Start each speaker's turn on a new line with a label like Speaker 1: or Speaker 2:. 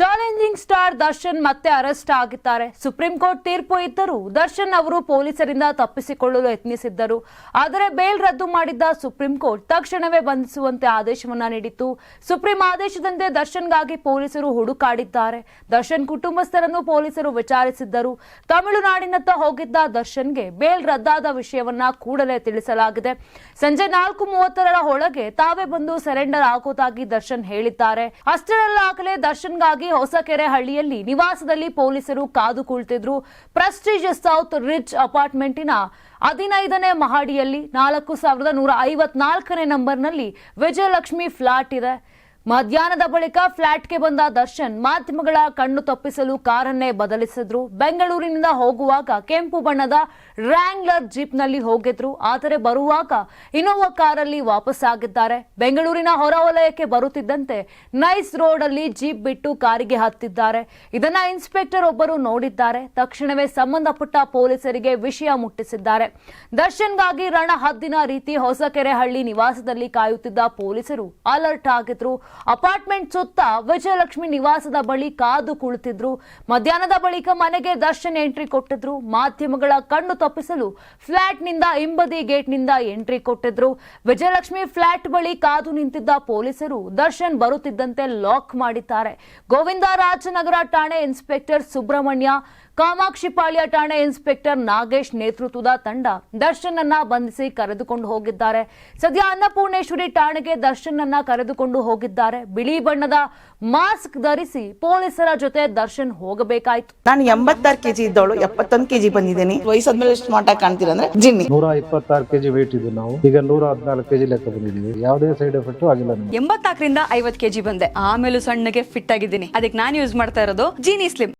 Speaker 1: Challenging star Darshan ಮತ್ತೆ arrest ಆಗಿದ್ದಾರೆ. Supreme court ತೀರ್ಪು ಇದ್ದರೂ ದರ್ಶನ್ ಅವರು ಪೊಲೀಸರಿಂದ ತಪ್ಪಿಸಿಕೊಳ್ಳಲು ಯತ್ನಿಸಿದ್ದರು. ಆದರೆ ಬೇಲ್ ರದ್ದು ಮಾಡಿದ್ದ ಸುಪ್ರೀಂ ಕೋರ್ಟ್ ತಕ್ಷಣವೇ ಬಂಧಿಸುವಂತೆ ಆದೇಶವನ್ನ ನೀಡಿತ್ತು. ಸುಪ್ರೀಂ ಆದೇಶದಂತೆ ದರ್ಶನ್ಗಾಗಿ ಪೊಲೀಸರು ಹುಡುಕಾಡಿದ್ದಾರೆ. ದರ್ಶನ್ ಕುಟುಂಬಸ್ಥರನ್ನು ಪೊಲೀಸರು ವಿಚಾರಿಸಿದ್ದರು. ತಮಿಳುನಾಡಿನತ್ತ ಹೋಗಿದ್ದ ದರ್ಶನ್ಗೆ ಬೇಲ್ ರದ್ದಾದ ವಿಷಯವನ್ನ ಕೂಡಲೇ ತಿಳಿಸಲಾಗಿದೆ. ಸಂಜೆ ನಾಲ್ಕು ಮೂವತ್ತರ ಒಳಗೆ ತಾವೇ ಬಂದು ಸರೆಂಡರ್ ಆಗೋದಾಗಿ ದರ್ಶನ್ ಹೇಳಿದ್ದಾರೆ. ಅಷ್ಟರಲ್ಲಾಗಲೇ ದರ್ಶನ್ಗಾಗಿ ಹೊಸಕೆರೆ ಹಳ್ಳಿಯಲ್ಲಿ ನಿವಾಸದಲ್ಲಿ ಪೊಲೀಸರು ಕಾದು ಕುಳಿತಿದ್ರು. ಪ್ರೆಸ್ಟೀಜಿಯಸ್ ಸೌತ್ ರಿಚ್ ಅಪಾರ್ಟ್ಮೆಂಟಿನ ಹದಿನೈದನೇ ಮಹಡಿಯಲ್ಲಿ ನಾಲ್ಕು ಸಾವಿರದ ನೂರ ಐವತ್ನಾಲ್ಕನೇ ನಂಬರ್ನಲ್ಲಿ ವಿಜಯಲಕ್ಷ್ಮಿ ಫ್ಲಾಟ್ ಇದೆ. ಮಧ್ಯಾಹ್ನದ ಬಳಿಕ ಫ್ಲಾಟ್ಗೆ ಬಂದ ದರ್ಶನ್ ಮಾಧ್ಯಮಗಳ ಕಣ್ಣು ತಪ್ಪಿಸಲು ಕಾರನ್ನೇ ಬದಲಿಸಿದ್ರು. ಬೆಂಗಳೂರಿನಿಂದ ಹೋಗುವಾಗ ಕೆಂಪು ಬಣ್ಣದ ರ್ಯಾಂಗ್ಲರ್ ಜೀಪ್ನಲ್ಲಿ ಹೋಗಿದ್ರು. ಆದರೆ ಬರುವಾಗ ಇನೋವಾ ಕಾರಲ್ಲಿ ವಾಪಸ್ಸಾಗಿದ್ದಾರೆ. ಬೆಂಗಳೂರಿನ ಹೊರವಲಯಕ್ಕೆ ಬರುತ್ತಿದ್ದಂತೆ ನೈಸ್ ರೋಡ್ ಅಲ್ಲಿ ಜೀಪ್ ಬಿಟ್ಟು ಕಾರಿಗೆ ಹತ್ತಿದ್ದಾರೆ. ಇದನ್ನ ಇನ್ಸ್ಪೆಕ್ಟರ್ ಒಬ್ಬರು ನೋಡಿದ್ದಾರೆ. ತಕ್ಷಣವೇ ಸಂಬಂಧಪಟ್ಟ ಪೊಲೀಸರಿಗೆ ವಿಷಯ ಮುಟ್ಟಿಸಿದ್ದಾರೆ. ದರ್ಶನ್ಗಾಗಿ ರಣ ಹದ್ದಿನ ರೀತಿ ಹೊಸಕೆರೆಹಳ್ಳಿ ನಿವಾಸದಲ್ಲಿ ಕಾಯುತ್ತಿದ್ದ ಪೊಲೀಸರು ಅಲರ್ಟ್ ಆಗಿದ್ರು. ಅಪಾರ್ಟ್ಮೆಂಟ್ ಸುತ್ತ ವಿಜಯಲಕ್ಷ್ಮಿ ನಿವಾಸದ ಬಳಿ ಕಾದು ಕುಳಿತಿದ್ರು. ಮಧ್ಯಾಹ್ನದ ಬಳಿಕ ಮನೆಗೆ ದರ್ಶನ್ ಎಂಟ್ರಿ ಕೊಟ್ಟಿದ್ರು. ಮಾಧ್ಯಮಗಳ ಕಣ್ಣು ತಪ್ಪಿಸಲು ಫ್ಲಾಟ್ನಿಂದ ಹಿಂಬದಿ ಗೇಟ್ನಿಂದ ಎಂಟ್ರಿ ಕೊಟ್ಟಿದ್ರು. ವಿಜಯಲಕ್ಷ್ಮಿ ಫ್ಲಾಟ್ ಬಳಿ ಕಾದು ನಿಂತಿದ್ದ ಪೊಲೀಸರು ದರ್ಶನ್ ಬರುತ್ತಿದ್ದಂತೆ ಲಾಕ್ ಮಾಡಿದ್ದಾರೆ. ಗೋವಿಂದರಾಜನಗರ ಠಾಣೆ ಇನ್ಸ್ಪೆಕ್ಟರ್ ಸುಬ್ರಹ್ಮಣ್ಯ ಕಾಮಾಕ್ಷಿಪಾಳ್ಯ ಠಾಣೆ ಇನ್ಸ್ಪೆಕ್ಟರ್ ನಾಗೇಶ್ ನೇತೃತ್ವದ ತಂಡ ದರ್ಶನ್ ಅನ್ನ ಬಂಧಿಸಿ ಕರೆದುಕೊಂಡು ಹೋಗಿದ್ದಾರೆ. ಸದ್ಯ ಅನ್ನಪೂರ್ಣೇಶ್ವರಿ ಠಾಣೆಗೆ ದರ್ಶನ್ ಅನ್ನ ಕರೆದುಕೊಂಡು ಹೋಗಿದ್ದಾರೆ. ಬಿಳಿ ಬಣ್ಣದ ಮಾಸ್ಕ್ ಧರಿಸಿ ಪೊಲೀಸರ ಜೊತೆ ದರ್ಶನ್ ಹೋಗಬೇಕಾಯ್ತು.
Speaker 2: ನಾನು ಎಂಬತ್ತಾರು ಕೆಜಿ ಇದ್ದವಳು ಎಪ್ಪತ್ತೊಂದು ಕೆಜಿ ಬಂದಿದ್ದೀನಿ. ವಯಸ್ಸಾದ್ಮೇಲೆ ಎಷ್ಟು ಸ್ಮಾರ್ಟ್ ಆಗಿ ಕಾಣ್ತೀರ ಅಂದ್ರೆ ಜಿನ್ನಿ.
Speaker 3: ನೂರ ಇಪ್ಪತ್ತಾರು ಕೆಜಿ ವೇಟ್ ಇದ್ದು ನಾವು. ಈಗ ನೂರ ಹದಿನಾಲ್ಕು ಕೆಜಿ ಲೆಕ್ಕ ಬಂದಿದ್ದೀವಿ. ಯಾವುದೇ ಸೈಡ್ ಎಫೆಕ್ಟ್ ಆಗಿಲ್ಲ ಎಂಬತ್ತಾಕರಿಂದ
Speaker 4: ಎಂಬತ್ನಾಲ್ಕರಿಂದ ಐವತ್ ಕೆಜಿ ಬಂದೆ. ಆಮೇಲೂ ಸಣ್ಣಗೆ ಫಿಟ್ ಆಗಿದ್ದೀನಿ. ಅದಕ್ಕೆ ನಾನು ಯೂಸ್ ಮಾಡ್ತಾ ಇರೋದು ಜೀನಿ ಸ್ಲಿಮ್